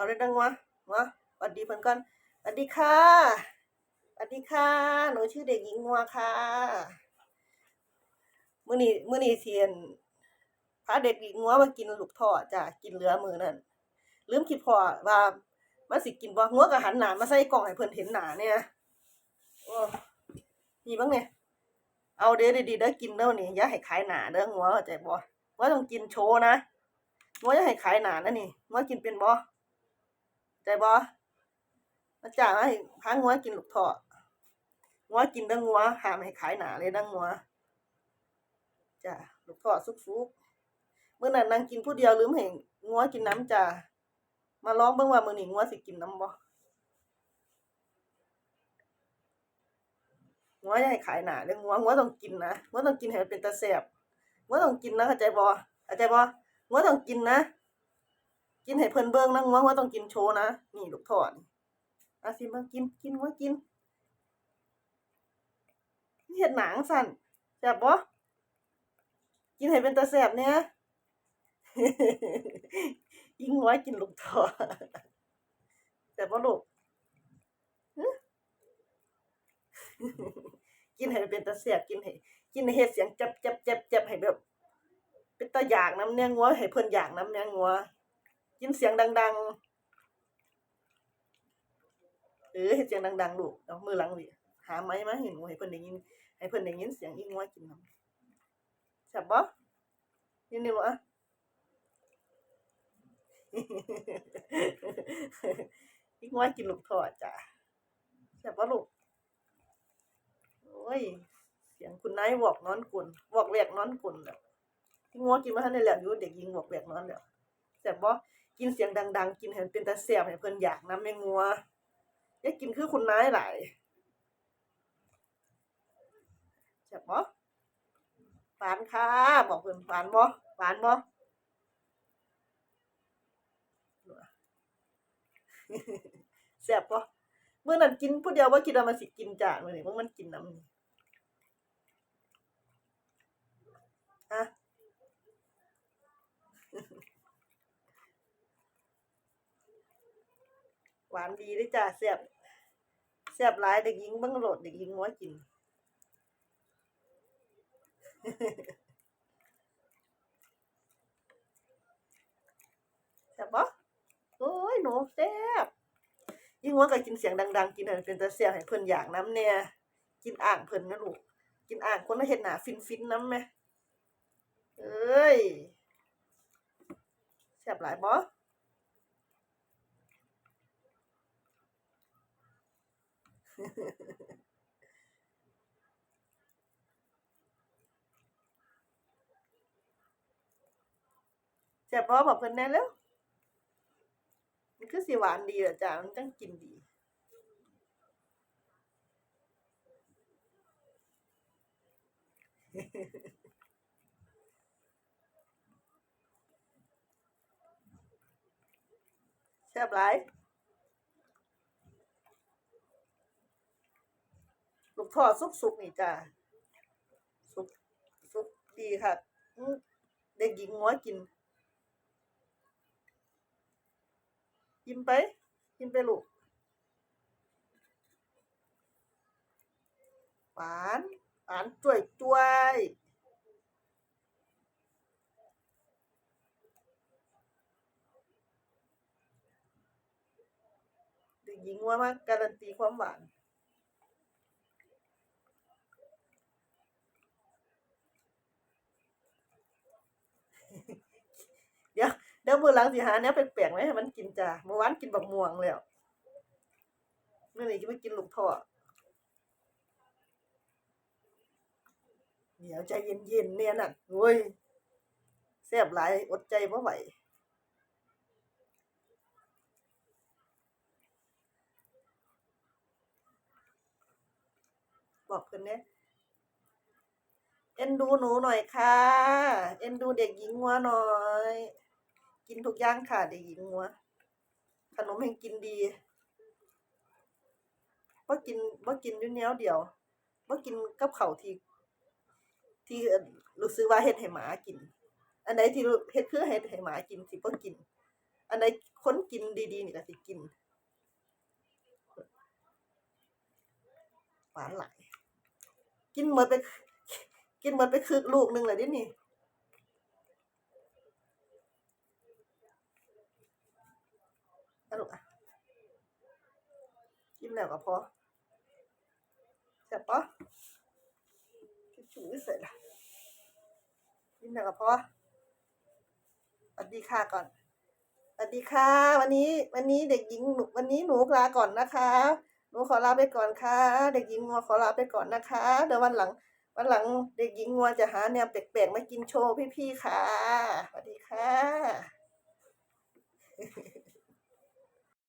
เอาเลยดังวะวะสวัสดีเพิ่นก่อนสวัสดีค่ะสวัสดีค่ะ หนูชื่อเด็กหญิงงัวค่ะมื้อนี้มื้อนี้เทียนพาเด็กหญิงงัวมากินลูกทอดจ้ะกินเหลือมือนั้นลืมคิดพอว่ามันสิกินบ่งัวก็หันหนามาใส่กล่องให้เพิ่อนเห็นหนาเนี่ยโอ้นี่บ้างเนี่ยเอาเด้อดีๆเด้อกินเด้อนี่อย่าให้ขายหนาเด้องัวเข้าใจบ่งัวต้องกินโชว์นะงัวอย่าให้ขายหนานะนี่งัวกินเป็นบ่ ใจบ่มาจ้าให้พางัวกินลูกเทอดงัวกินด้องัวหามให้ขายหนาเลยด้องัวจ้ะลูกเทอดสุกๆมื้อนั้นนางกินผู้เดียวลืมให้งัวกินน้ำจ้ะมาลองเบิ่งว่ามื้อนี้งัวสิกินน้ำบ่งัวอย่าให้ขายหนาเด้องัวงัวต้องกินนะงัวต้องกินให้มันเป็นตาแซ่บงัวต้องกินนะเข้าใจบ่เข้าใจบ่งัวต้องกินนะ กินให้เพิ่นเบิ่งนะงัวงัวต้องกินโชว์นะ นี่ลูกทอดอะสิมากินกินงัวกินเฮ็ดหนังสั่นแซ่บบ่กินให้เป็นตาแซ่บเนี่ยยิงงัวกินลูกทอดแซ่บบ่ลูกกินให้เป็นตาแซ่บกินให้กินให้เฮ็ดเสียงจับจับจับจับให้แบบเป็นตาอยากน้ำเนี่ยงัวให้เพิ่นอยากน้ำเนี่ยงัว กินเสียงดัง ๆ เออเฮ็ดเสียงดัง ๆ ลูกเอามือหลังดิหาไม้มาให้หนูให้เพิ่นได้ยินให้เพิ่นได้ยินเสียงอีงัวกินน้ำแซ่บบ่ยินดีบ่อะอีงัวกินลูกทอดจ้ะแซ่บบ่ลูกโอ้ย เสียงคุณนายบอกนอนกุนบอกแวกนอนกุนแล้วอีงัวกินมาทันได้แล้วอยู่เด็กหญิงบอกแวกนอนแล้วแซ่บบ่ กินเสียงดัง ๆ กินให้มันเป็นตาแซ่บให้เพิ่นอยากน้ำแม่งัวอย่ากินคือคุณนายหลายแซ่บบ่หวานค่ะ บอกเพิ่นหวานบ่หวานบ่แซ่บบ่มื้อนั้นกินผู้เดียวบ่คิดว่ามันสิกินจ้ามื้อนี้บ่มันกินน้ำนี่ะ หวานดีเด้อจ้าแซ่บแซ่บหลายเด็กหญิงบิ่งโลดเด็กหญิงงัวกินแซ่บบ่โอ้ยหนูแซ่บยิ่งงัวก็กินเสียงดัง ๆ กินให้มันเป็นตาแซ่บให้เพิ่นอยากน้ำแหน่ยกินอ่างเพิ่นนะลูกกินอ่างคนละเฮ็ดหนาฟินๆน้ำแหมเอ้ยแซ่บหลายบ่ แซ่บบ่บอกเพิ่นแน่เร็วมันคือสิหวานดีล่ะจ้ะมันจังกินดีแซ่บหลายลูก ทอดสุกๆนี่จ้ะสุกสุกดีค่ะเด็กหญิงงัวกิน กินไป กินไปลูกหวานหวานจ่วยจ่วยเด็กหญิงว่ามากการันตีความหวาน เดี๋ยวเดี๋ยวมือหลังสิหาแนวแปลกๆไว้ให้มันกินจ้ะเมื่อวานกินบักม่วงแล้วเมื่อนี้จะไปกินลูกทอเดี๋ยวใจเย็นๆเนี่ยน่ะโอ้ยแซ่บหลายอดใจบ่ไหวบอกเพิ่นเนี่ยเอ็นดูหนูหน่อยค่ะ เอ็นดูเด็กหญิงงัวหน่อย กินทุกอย่างค่ะเด็กหญิงงัว ขนมแห่งกินดีบ่ากินบ่ากินอยู่แนวเดียวบ่ากินกับเขาที่ ที่รู้สึกว่าเฮ็ดให้หมากิน อันใดที่เฮ็ดเพื่อเฮ็ดให้หมากินสิบ่ากิน อันไหนคนกินดีๆนี่ก็สิกินหวานหลายกินหมดไปกินหมดไปคือลูกหนึงเลยดินี่เอาลูกอะ กินแล้วก็พอเสร็จปะทิชชู่เสร็จละกินแล้วก็พอสวัสดีค่ะก่อนสวัสดีค่ะ วันนี้วันนี้เด็กหญิงวันนี้หนูลาก่อนนะคะ หนูขอลาไปก่อนค่ะ เด็กหญิงงัวขอลาไปก่อนนะคะ เดี๋ยววันหลัง วันหลังเด็กหญิงงัวจะหาแนวแปลกๆมากินโชว์พี่ๆค่ะสวัสดีค่ะ